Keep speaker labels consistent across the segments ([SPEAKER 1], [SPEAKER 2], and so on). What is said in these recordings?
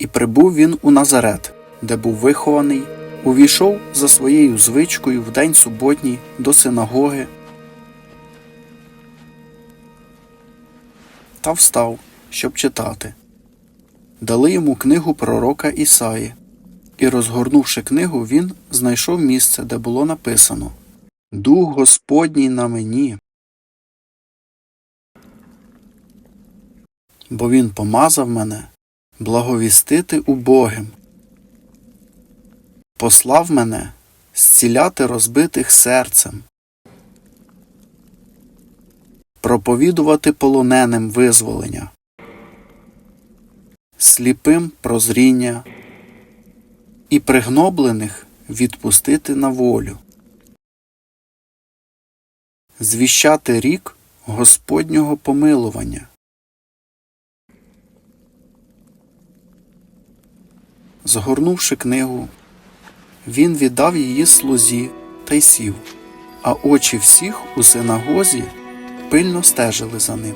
[SPEAKER 1] І прибув він у Назарет, де був вихований, увійшов за своєю звичкою в день суботній до синагоги та встав, щоб читати. Дали йому книгу пророка Ісаї, і, розгорнувши книгу, він знайшов місце, де було написано Дух Господній на мені. Бо він помазав мене благовістити убогим, послав мене зціляти розбитих серцем, проповідувати полоненим визволення, сліпим прозріння. І пригноблених відпустити на волю, звіщати рік Господнього помилування. Згорнувши книгу, він віддав її слузі та й сів, а очі всіх у синагозі пильно стежили за ним.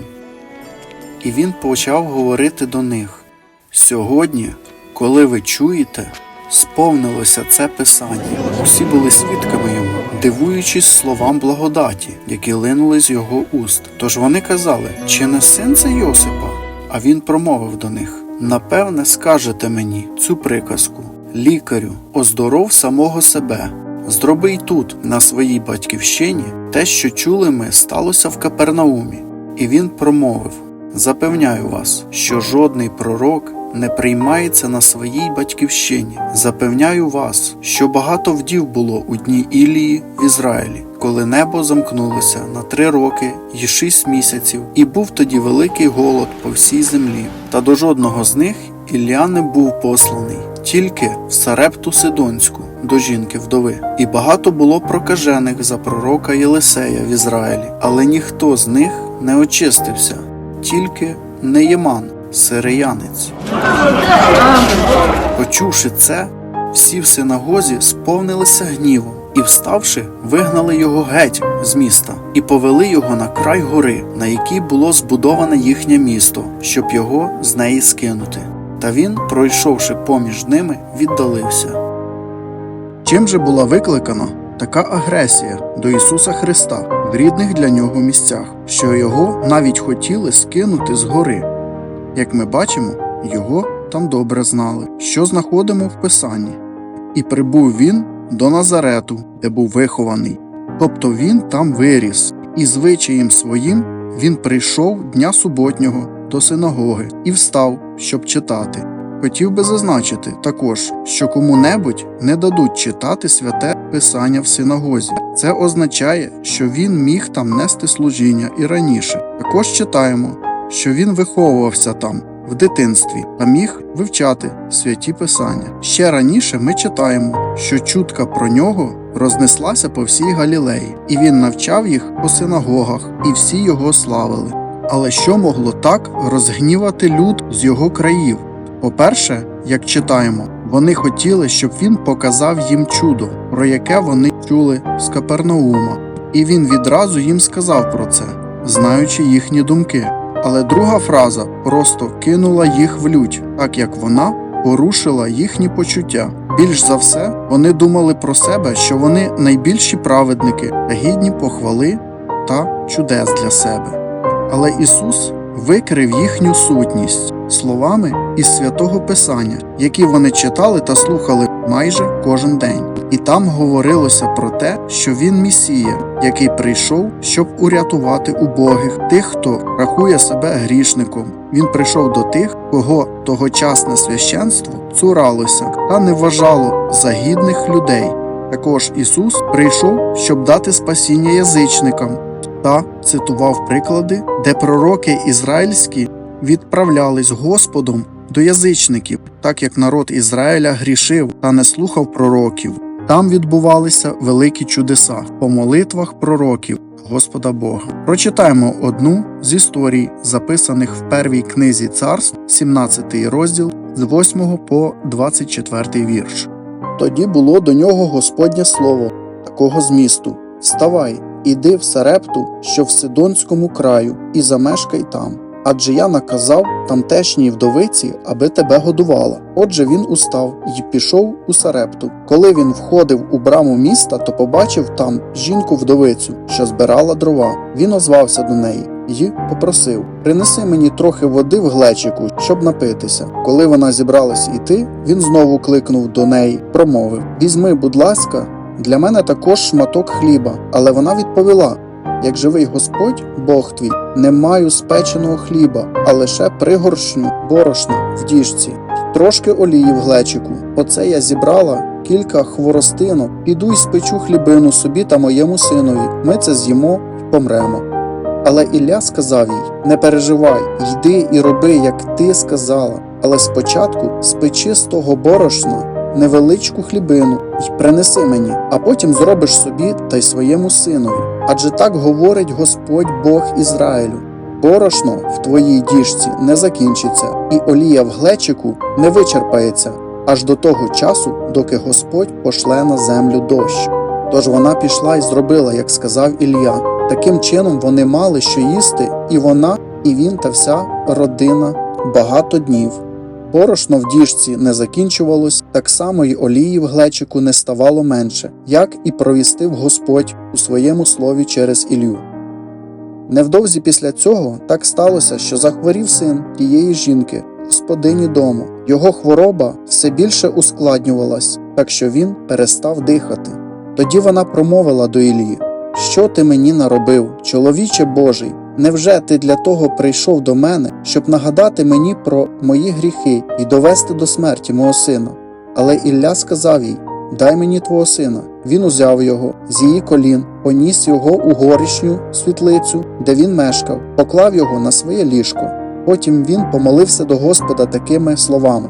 [SPEAKER 1] І він почав говорити до них Сьогодні, коли ви чуєте, сповнилося це писання. Усі були свідками йому, дивуючись словам благодаті, які линули з його уст. Тож вони казали, чи не син це Йосипа? А він промовив до них Напевне, скажете мені цю приказку Лікарю, оздоров самого себе. Зроби й тут, на своїй батьківщині, те, що чули ми, сталося в Капернаумі. І він промовив Запевняю вас, що жодний пророк не приймається на своїй батьківщині. Запевняю вас, що багато вдів було у дні Ілії в Ізраїлі, коли небо замкнулося на три роки й шість місяців, і був тоді великий голод по всій землі. Та до жодного з них Ілля не був посланий, тільки в Сарепту Сидонську до жінки вдови. І багато було прокажених за пророка Єлисея в Ізраїлі, але ніхто з них не очистився, тільки Неєман, сириянець. Почувши це, всі в синагозі сповнилися гнівом і, вставши, вигнали його геть з міста і повели його на край гори, на якій було збудоване їхнє місто, щоб його з неї скинути. Та він, пройшовши поміж ними, віддалився. Чим же була викликана така агресія до Ісуса Христа в рідних для нього місцях, що його навіть хотіли скинути з гори? Як ми бачимо, його там добре знали, що знаходимо в Писанні. І прибув він до Назарету, де був вихований. Тобто він там виріс, і звичаєм своїм він прийшов дня суботнього до синагоги і встав, щоб читати. Хотів би зазначити також, що кому-небудь не дадуть читати святе писання в синагозі. Це означає, що він міг там нести служіння і раніше. Також читаємо, що він виховувався там в дитинстві та міг вивчати святі писання. Ще раніше ми читаємо, що чутка про нього рознеслася по всій Галілеї, і він навчав їх по синагогах, і всі його славили. Але що могло так розгнівати люд з його країв? По-перше, як читаємо, вони хотіли, щоб він показав їм чудо, про яке вони чули з Капернаума, і він відразу їм сказав про це, знаючи їхні думки. Але друга фраза просто кинула їх в лють, так як вона порушила їхні почуття. Більш за все, вони думали про себе, що вони найбільші праведники та гідні похвали та чудес для себе. Але Ісус викрив їхню сутність словами із святого Писання, які вони читали та слухали майже кожен день. І там говорилося про те, що він Месія, який прийшов, щоб урятувати убогих, тих, хто рахує себе грішником. Він прийшов до тих, кого тогочасне священство цуралося та не вважало за гідних людей. Також Ісус прийшов, щоб дати спасіння язичникам, та цитував приклади, де пророки ізраїльські відправлялись Господом до язичників, так як народ Ізраїля грішив та не слухав пророків. Там відбувалися великі чудеса по молитвах пророків Господа Бога. Прочитаємо одну з історій, записаних в первій книзі царств, 17 розділ з 8 по 24 вірш. Тоді було до нього Господнє слово, такого змісту: Вставай, іди в Сарепту, що в Сидонському краю, і замешкай там. Адже я наказав тамтешній вдовиці, аби тебе годувала. Отже, він устав і пішов у Сарепту. Коли він входив у браму міста, то побачив там жінку вдовицю, що збирала дрова. Він озвався до неї. І попросив: Принеси мені трохи води в глечику, щоб напитися. Коли вона зібралась іти, він знову кликнув до неї, промовив: Візьми, будь ласка, для мене також шматок хліба. Але вона відповіла: Як живий Господь, Бог твій, не маю спеченого хліба, а лише пригоршню борошна в діжці, трошки олії в глечику. Оце я зібрала кілька хворостинок, піду й спечу хлібину собі та моєму синові. Ми це з'їмо й помремо. Але Ілля сказав їй: Не переживай, йди і роби, як ти сказала. Але спочатку спечи з того борошна невеличку хлібину й принеси мені, а потім зробиш собі та й своєму синові. Адже так говорить Господь Бог Ізраїлю. Борошно в твоїй діжці не закінчиться, і олія в глечику не вичерпається аж до того часу, доки Господь пошле на землю дощ. Тож вона пішла і зробила, як сказав Ілля. Таким чином вони мали що їсти, і вона, і він та вся родина багато днів. Борошно в діжці не закінчувалось, так само й олії в глечику не ставало менше, як і провістив Господь у своєму слові через Ілью. Невдовзі після цього так сталося, що захворів син тієї жінки, господині дому. Його хвороба все більше ускладнювалась, так що він перестав дихати. Тоді вона промовила до Іллі: Що ти мені наробив, чоловіче Божий? Невже ти для того прийшов до мене, щоб нагадати мені про мої гріхи і довести до смерті мого сина? Але Ілля сказав їй: Дай мені твого сина. Він узяв його з її колін, поніс його у горішню світлицю, де він мешкав, поклав його на своє ліжко. Потім він помолився до Господа такими словами: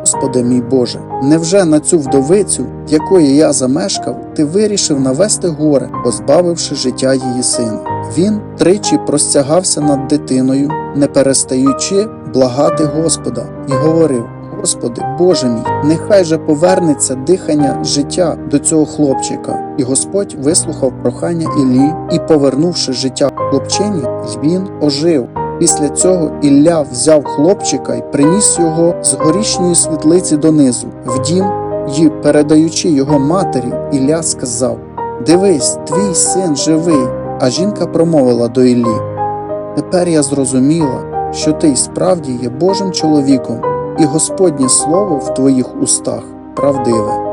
[SPEAKER 1] Господи мій Боже, невже на цю вдовицю, якої я замешкав, ти вирішив навести горе, позбавивши життя її сина? Він тричі простягався над дитиною, не перестаючи благати Господа, і говорив: Господи, Боже мій, нехай же повернеться дихання життя до цього хлопчика. І Господь вислухав прохання Іллі, і, повернувши життя хлопчині, він ожив. Після цього Ілля взяв хлопчика і приніс його з горішньої світлиці донизу, в дім, і, передаючи його матері, Ілля сказав: Дивись, твій син живий. А жінка промовила до Іллі: Тепер я зрозуміла, що ти справді є Божим чоловіком, і Господнє слово в твоїх устах правдиве.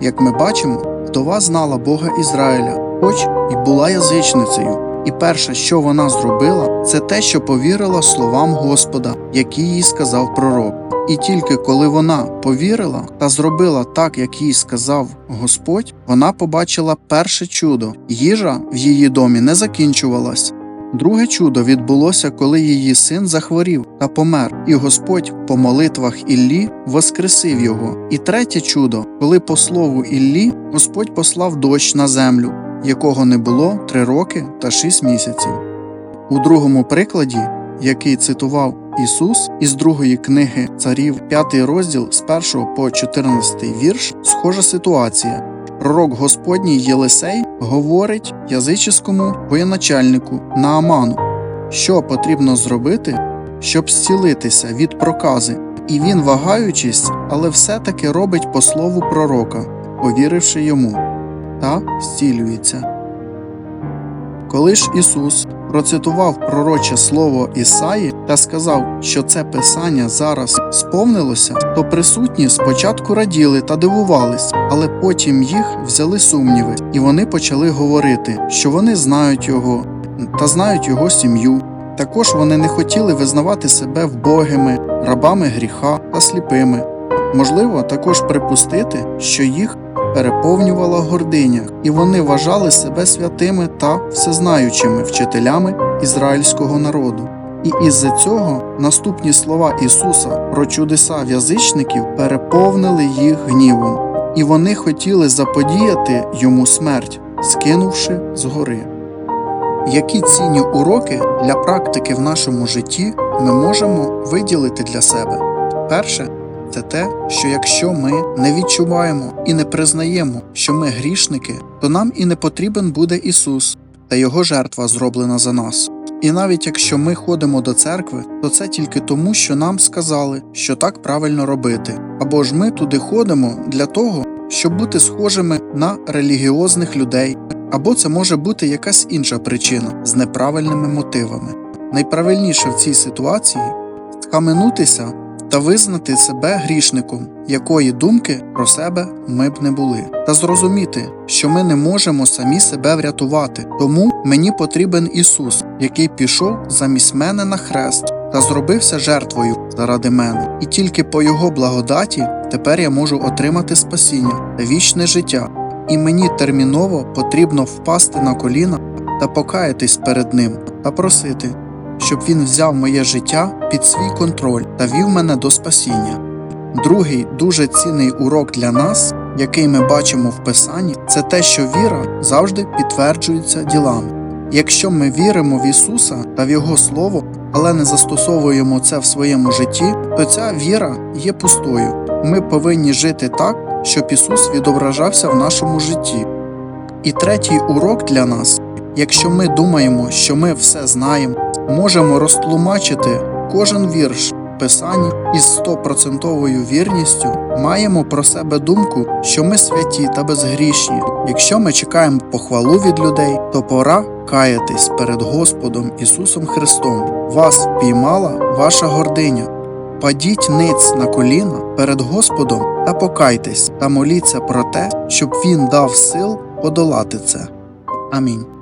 [SPEAKER 1] Як ми бачимо, вдова знала Бога Ізраїля, хоч і була язичницею. І перше, що вона зробила, це те, що повірила словам Господа, які їй сказав пророк. І тільки коли вона повірила та зробила так, як їй сказав Господь, вона побачила перше чудо. Їжа в її домі не закінчувалась. Друге чудо відбулося, коли її син захворів та помер, і Господь по молитвах Іллі воскресив його. І третє чудо, коли по слову Іллі Господь послав дощ на землю, якого не було три роки та шість місяців. У другому прикладі, який цитував Ісус із другої книги царів, п'ятий розділ з 1 по 14 вірш, схожа ситуація. Пророк Господній Єлисей говорить язичському воєначальнику Нааману, що потрібно зробити, щоб зцілитися від прокази, і він, вагаючись, але все-таки робить по слову пророка, повіривши йому, та зцілюється. Коли ж Ісус процитував пророче слово Ісаї та сказав, що це писання зараз сповнилося, то присутні спочатку раділи та дивувались, але потім їх взяли сумніви, і вони почали говорити, що вони знають його та знають його сім'ю. Також вони не хотіли визнавати себе вбогими, рабами гріха та сліпими. Можливо, також припустити, що їх переповнювала гординя, і вони вважали себе святими та всезнаючими вчителями ізраїльського народу. І із-за цього наступні слова Ісуса про чудеса в язичників переповнили їх гнівом, і вони хотіли заподіяти йому смерть, скинувши з гори. Які цінні уроки для практики в нашому житті ми можемо виділити для себе? Перше це те, що якщо ми не відчуваємо і не признаємо, що ми грішники, то нам і не потрібен буде Ісус та Його жертва зроблена за нас. І навіть якщо ми ходимо до церкви, то це тільки тому, що нам сказали, що так правильно робити. Або ж ми туди ходимо для того, щоб бути схожими на релігіозних людей, або це може бути якась інша причина з неправильними мотивами. Найправильніше в цій ситуації схаменутися та визнати себе грішником, якої думки про себе ми б не були, та зрозуміти, що ми не можемо самі себе врятувати, тому мені потрібен Ісус, який пішов замість мене на хрест та зробився жертвою заради мене, і тільки по Його благодаті тепер я можу отримати спасіння та вічне життя, і мені терміново потрібно впасти на коліна та покаятись перед Ним та просити щоб він взяв моє життя під свій контроль та вів мене до спасіння. Другий дуже цінний урок для нас, який ми бачимо в Писанні, це те, що віра завжди підтверджується ділами. Якщо ми віримо в Ісуса та в Його Слово, але не застосовуємо це в своєму житті, то ця віра є пустою. Ми повинні жити так, щоб Ісус відображався в нашому житті. І третій урок для нас якщо ми думаємо, що ми все знаємо, можемо розтлумачити кожен вірш в Писанні із стопроцентовою вірністю, маємо про себе думку, що ми святі та безгрішні. Якщо ми чекаємо похвалу від людей, то пора каятись перед Господом Ісусом Христом. Вас піймала ваша гординя. Падіть ниць на коліна перед Господом та покайтесь та моліться про те, щоб Він дав сил подолати це. Амінь.